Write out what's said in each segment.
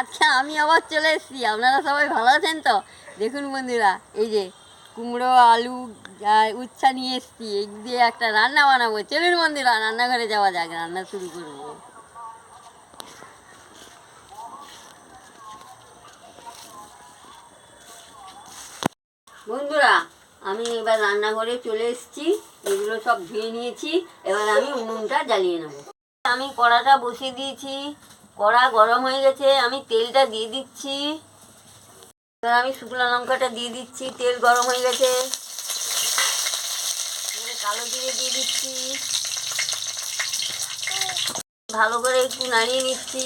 আজকে আমি আবার চলে এসেছি। আপনারা সবাই ভালো আছেন তো? দেখুন বন্ধুরা, এই যে কুমড়ো, আলু উচ্ছা নিয়ে এসেছি। এই দিয়ে একটা রান্না বানাবো। চলুন বন্ধুরা, রান্নাঘরে যাওয়া যাক, রান্না শুরু করব। বন্ধুরা, আমি এবার রান্নাঘরে চলে এসেছি। এগুলো সব ধুয়ে নিয়েছি। এবার আমি উনুনটা জ্বালিয়ে নেব। আমি কড়াটা বসিয়ে দিয়েছি। কড়া গরম হয়ে গেছে, আমি তেলটা দিয়ে দিচ্ছি। এবার আমি শুকনো লঙ্কাটা দিয়ে দিচ্ছি, তেল গরম হয়ে গেছে। কালো জিরে দিয়ে দিচ্ছি। ভালো করে একটু নাড়িয়ে নিচ্ছি।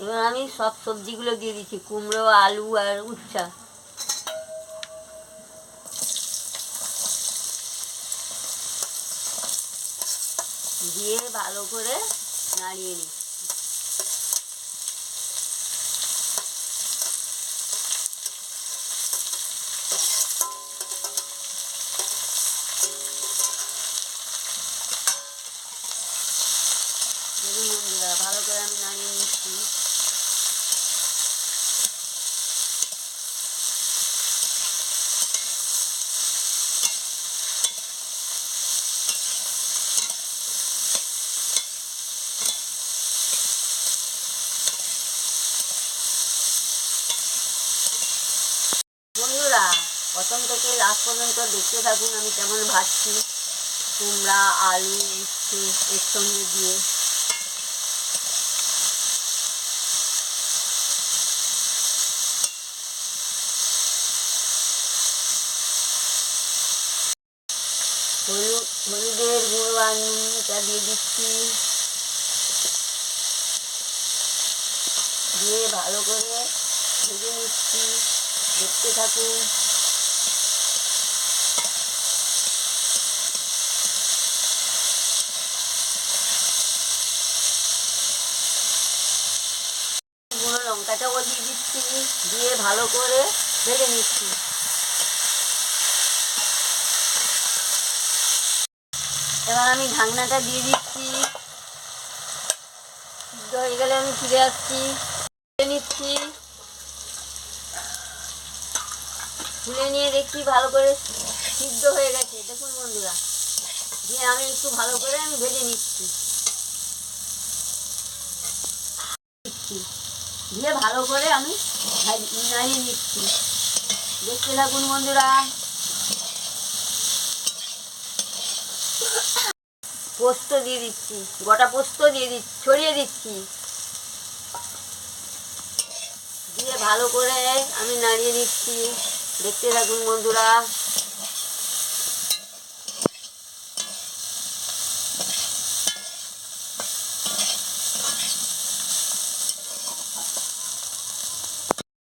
এবার আমি সব সবজিগুলো দিয়ে দিচ্ছি, কুমড়ো, আলু আর উচ্ছা। দিয়ে ভালো করে নাড়িয়ে নিই। ভালো করে আমি নাড়িয়ে নিচ্ছি বন্ধুরা প্রথম থেকে লাস্ট পর্যন্ত দেখতে থাকুন আমি কেমন ভাজছি কুমড়া, আলু উচ্ছে এর সঙ্গে দিয়ে। হলুদ হলুদের গুঁড়ো আর নুনটা দিয়ে দিচ্ছি। দিয়ে ভালো করে ভেজে নিচ্ছি। দেখতে থাকুন। গুঁড়ো লঙ্কাটাও দিয়ে দিচ্ছি, দিয়ে ভালো করে ভেজে নিচ্ছি। এবার আমি ঢাকনাটা দিয়ে দিচ্ছি। সিদ্ধ হয়ে গেলে আমি ফিরে আসছি। নিচ্ছি। তুলে নিয়ে দেখছি ভালো করে সিদ্ধ হয়ে গেছে। দেখুন বন্ধুরা, দিয়ে আমি একটু ভালো করে আমি ভেজে নিচ্ছি। দিয়ে ভালো করে আমি নাড়িয়ে নিচ্ছি। দেখতে থাকুন বন্ধুরা। পোস্ত দিয়ে দিচ্ছি, গোটা পোস্ত দিয়ে দিচ্ছি, ছড়িয়ে দিচ্ছি। দিয়ে ভালো করে আমি নাড়িয়ে নিচ্ছি। দেখতে থাকুন বন্ধুরা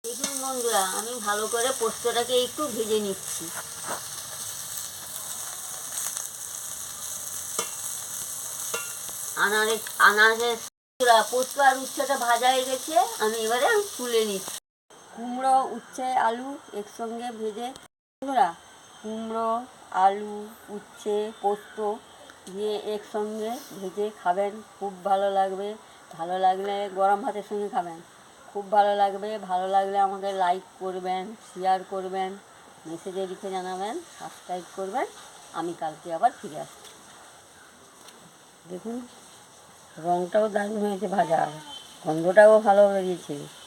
দেখুন বন্ধুরা, আমি ভালো করে পোস্তটাকে একটু ভেজে নিচ্ছি। আনারে পোস্ত আর উচ্ছেটা ভাজা হয়ে গেছে, আমি এবারে তুলে নিচ্ছি। কুমড়ো, উচ্ছে, আলু একসঙ্গে ভেজে বন্ধুরা, কুমড়ো, আলু, উচ্ছে, পোস্ত দিয়ে একসঙ্গে ভেজে খাবেন। খুব ভালো লাগবে। ভালো লাগলে গরম ভাতের সঙ্গে খাবেন। খুব ভালো লাগবে। ভালো লাগলে আমাকে লাইক করবেন শেয়ার করবেন মেসেজে লিখে জানাবেন সাবস্ক্রাইব করবেন। আমি কালকে আবার ফিরে আসছি। দেখুন রঙটাও দারুণ হয়েছে ভাজা। গন্ধটাও ভালো বেরিয়েছে।